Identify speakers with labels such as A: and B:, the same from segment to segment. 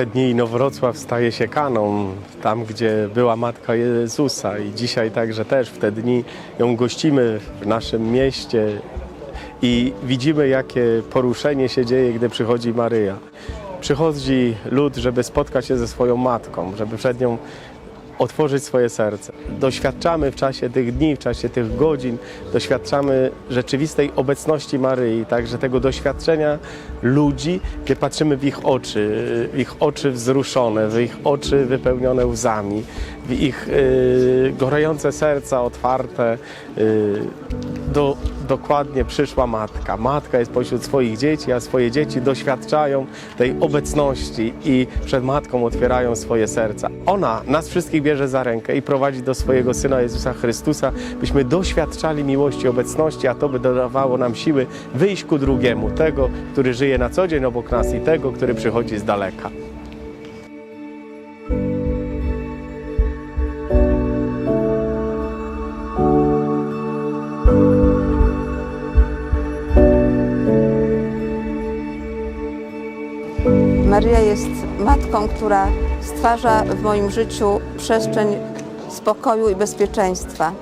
A: te dni Inowrocław staje się kaną, tam gdzie była Matka Jezusa i dzisiaj także też w te dni ją gościmy w naszym mieście i widzimy jakie poruszenie się dzieje, gdy przychodzi Maryja. Przychodzi lud, żeby spotkać się ze swoją Matką, żeby przed nią otworzyć swoje serce. Doświadczamy w czasie tych dni, w czasie tych godzin, doświadczamy rzeczywistej obecności Maryi, także tego doświadczenia ludzi, gdy patrzymy w ich oczy, w ich oczy wzruszone, w ich oczy wypełnione łzami, w ich y, gorące serca otwarte. Y, do, dokładnie przyszła matka. Matka jest pośród swoich dzieci, a swoje dzieci doświadczają tej obecności i przed matką otwierają swoje serca. Ona nas wszystkich bierze za rękę i prowadzi do swojego syna Jezusa Chrystusa, byśmy doświadczali miłości, obecności, a to by dodawało nam siły wyjść ku drugiemu, tego, który żyje na co dzień obok nas i tego, który przychodzi z daleka.
B: Jest matką, która stwarza w moim życiu przestrzeń spokoju i bezpieczeństwa.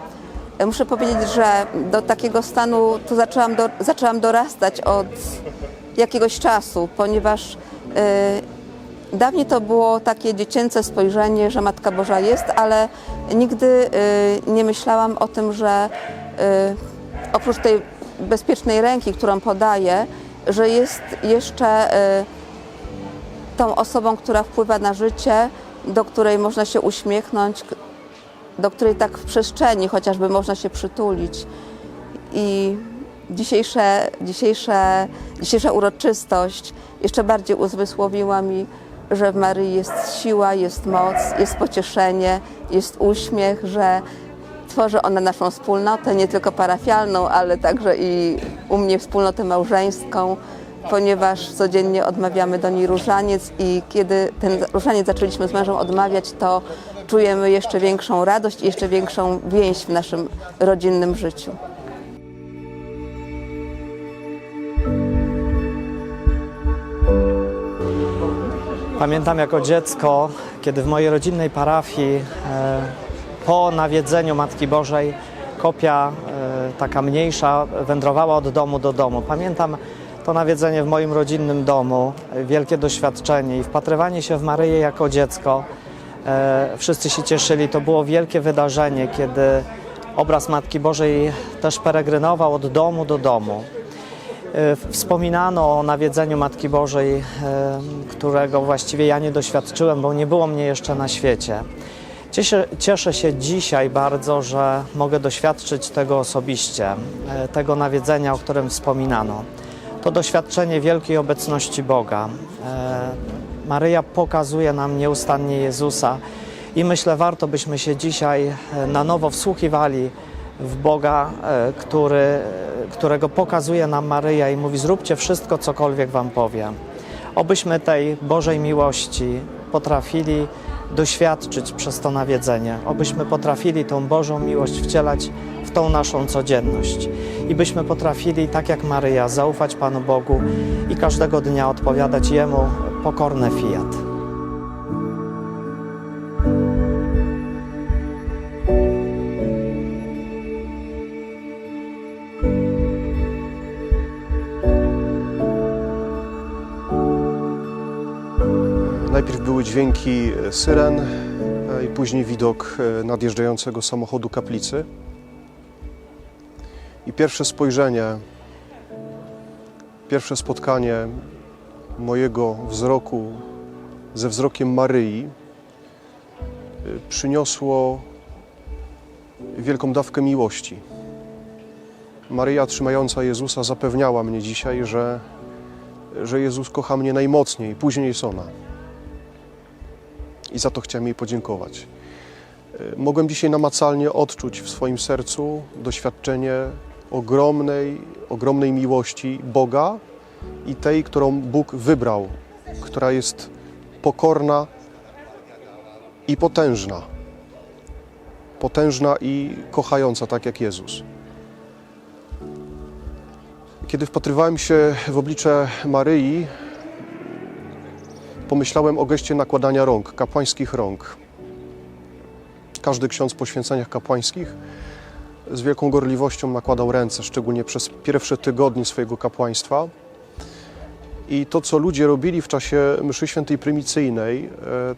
B: Muszę powiedzieć, że do takiego stanu tu zaczęłam, do, zaczęłam dorastać od jakiegoś czasu, ponieważ y, dawniej to było takie dziecięce spojrzenie, że Matka Boża jest, ale nigdy y, nie myślałam o tym, że y, oprócz tej bezpiecznej ręki, którą podaje, że jest jeszcze y, tą osobą, która wpływa na życie, do której można się uśmiechnąć, do której tak w przestrzeni chociażby można się przytulić. I dzisiejsze, dzisiejsze, dzisiejsza uroczystość jeszcze bardziej uzmysłowiła mi, że w Maryi jest siła, jest moc, jest pocieszenie, jest uśmiech, że tworzy ona naszą wspólnotę, nie tylko parafialną, ale także i u mnie wspólnotę małżeńską, ponieważ codziennie odmawiamy do niej różaniec i kiedy ten różaniec zaczęliśmy z mężem odmawiać, to czujemy jeszcze większą radość i jeszcze większą więź w naszym rodzinnym życiu.
C: Pamiętam jako dziecko, kiedy w mojej rodzinnej parafii e, po nawiedzeniu Matki Bożej kopia e, taka mniejsza wędrowała od domu do domu. Pamiętam to nawiedzenie w moim rodzinnym domu, wielkie doświadczenie i wpatrywanie się w Maryję jako dziecko. E, Wszyscy się cieszyli, to było wielkie wydarzenie, kiedy obraz Matki Bożej też peregrynował od domu do domu. E, Wspominano o nawiedzeniu Matki Bożej, e, którego właściwie ja nie doświadczyłem, bo nie było mnie jeszcze na świecie. Cieszę, cieszę się dzisiaj bardzo, że mogę doświadczyć tego osobiście, tego nawiedzenia, o którym wspominano. To doświadczenie wielkiej obecności Boga. E, Maryja pokazuje nam nieustannie Jezusa i myślę, warto byśmy się dzisiaj e, na nowo wsłuchiwali w Boga, e, który, którego pokazuje nam Maryja i mówi: Zróbcie wszystko, cokolwiek Wam powiem. Obyśmy tej Bożej miłości potrafili doświadczyć przez to nawiedzenie, obyśmy potrafili tą Bożą miłość wcielać w tą naszą codzienność i byśmy potrafili, tak jak Maryja, zaufać Panu Bogu i każdego dnia odpowiadać Jemu pokorne fiat.
D: Były dźwięki syren e, i później widok e, nadjeżdżającego samochodu kaplicy. I pierwsze spojrzenie, pierwsze spotkanie mojego wzroku ze wzrokiem Maryi e, przyniosło wielką dawkę miłości. Maryja trzymająca Jezusa zapewniała mnie dzisiaj, że, że Jezus kocha mnie najmocniej, później jest ona i za to chciałem jej podziękować. E, Mogłem dzisiaj namacalnie odczuć w swoim sercu doświadczenie ogromnej, ogromnej miłości Boga i tej, którą Bóg wybrał, która jest pokorna i potężna. Potężna i kochająca, tak jak Jezus. Kiedy wpatrywałem się w oblicze Maryi, pomyślałem o geście nakładania rąk, kapłańskich rąk. Każdy ksiądz po święceniach kapłańskich z wielką gorliwością nakładał ręce, szczególnie przez pierwsze tygodnie swojego kapłaństwa. I to, co ludzie robili w czasie mszy świętej prymicyjnej, e,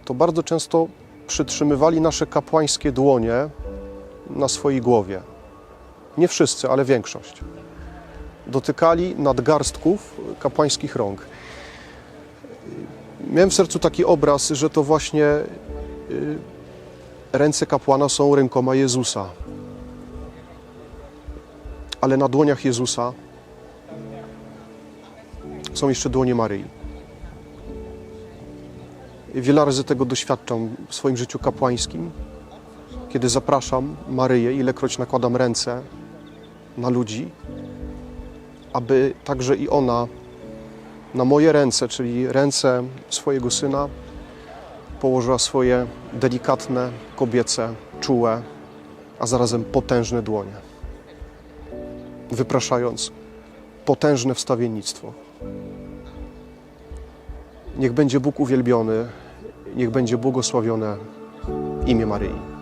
D: to bardzo często przytrzymywali nasze kapłańskie dłonie na swojej głowie. Nie wszyscy, ale większość. Dotykali nadgarstków kapłańskich rąk. Miałem w sercu taki obraz, że to właśnie y, ręce kapłana są rękoma Jezusa. Ale na dłoniach Jezusa są jeszcze dłonie Maryi. Wiele razy tego doświadczam w swoim życiu kapłańskim, kiedy zapraszam Maryję, ilekroć nakładam ręce na ludzi, aby także i ona na moje ręce, czyli ręce swojego syna, położyła swoje delikatne, kobiece, czułe, a zarazem potężne dłonie, wypraszając potężne wstawiennictwo. Niech będzie Bóg uwielbiony, niech będzie błogosławione imię Maryi.